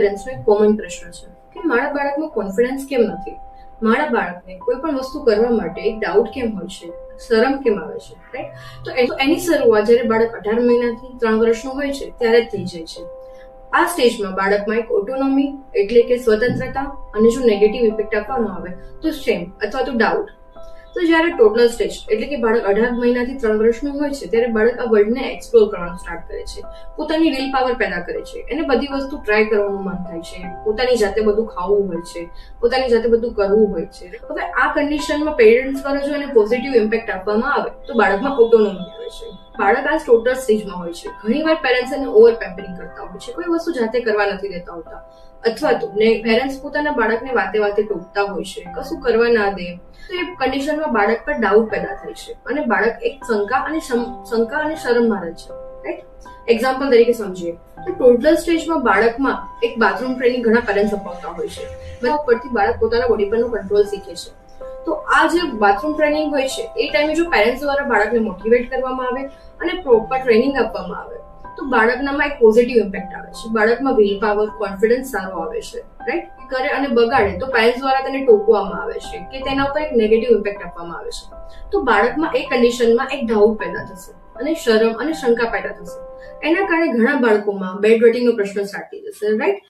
પેરેન્ટ્સનો એક કોમન પ્રશ્ન છે. કે મારા બાળકમાં કોન્ફિડન્સ કેમ નથી? મારા બાળકને કોઈ પણ વસ્તુ કરવા માટે એક ડાઉટ કેમ હોય છે? શરમ કેમ આવે છે? રાઈટ તો એની શરૂઆત જ્યારે બાળક અઢાર મહિનાથી ત્રણ વર્ષનું હોય છે, ત્યારે થઈ જાય છે. આ સ્ટેજમાં બાળકમાં એક ઓટોનોમી એટલે કે સ્વતંત્રતા અને જો નેગેટિવ ઇફેક્ટ આપવામાં આવે, તો શેમ અથવા તો ડાઉટ તો જ્યારે ટોટલ સ્ટેજ એટલે કે બાળક અઢાર મહિનાથી ત્રણ વર્ષનું હોય છે, ત્યારે બાળક આ વર્લ્ડને એક્સપ્લોર કરવાનું સ્ટાર્ટ કરે છે. પોતાની વિલ પાવર પેદા કરે છે. એને બધી વસ્તુ ટ્રાય કરવાનું મન થાય છે. પોતાની જાતે બધું ખાવું હોય છે. પોતાની જાતે બધું કરવું હોય છે. હવે આ કન્ડિશનમાં પેરેન્ટ્સ દ્વારા જો એને પોઝિટિવ ઇમ્પેક્ટ આપવામાં આવે, તો બાળકમાં ઓટોનોમી આવે છે. બાળક આ ટોટલ સ્ટેજમાં હોય છે. ઘણીવાર પેરેન્ટ્સ એને ઓવર પેમ્પરિંગ કરતા હોય છે. કોઈ વસ્તુ જાતે કરવા નથી દેતા હોતા. અથવા તો પેરેન્ટ્સ પોતાના બાળકને વાતે વાતે ટોકતા હોય છે. કશું કરવા ના દે. તો એ કન્ડિશનમાં બાળક પર ડાઉટ પેદા થાય છે. અને બાળક એક શંકા અને શંકા અને શરમમાં રહે છે. રાઈટ એક્ઝામ્પલ તરીકે સમજીએ. તો ટોટલ સ્ટેજમાં બાળકમાં એક બાથરૂમ ટ્રેનિંગ ઘણા પેરેન્ટ્સ અપાવતા હોય છે. બધા ઉપરથી બાળક પોતાના બોડી પરનો કંટ્રોલ શીખે છે. તો આ જે બાથરૂમ ટ્રેનિંગ હોય છે, એ ટાઈમે જો પેરેન્ટ્સ દ્વારા બાળકને મોટિવેટ કરવામાં આવે અને પ્રોપર ટ્રેનિંગ આપવામાં આવે, તો બાળકનામાં એક પોઝિટિવ ઇમ્પેક્ટ આવે છે. બાળકમાં વિલ પાવર કોન્ફિડન્સ સારો આવે છે રાઈટ કરે અને બગાડે, તો પેરેન્ટ્સ દ્વારા તેને ટોકવામાં આવે છે કે તેના ઉપર એક નેગેટિવ ઇમ્પેક્ટ આપવામાં આવે છે. તો બાળકમાં એ કન્ડિશનમાં એક ડાઉટ પેદા થશે અને શરમ અને શંકા પેદા થશે. એના કારણે ઘણા બાળકોમાં બેડ વેટિંગનો પ્રશ્ન સ્ટાર્ટ જશે રાઈટ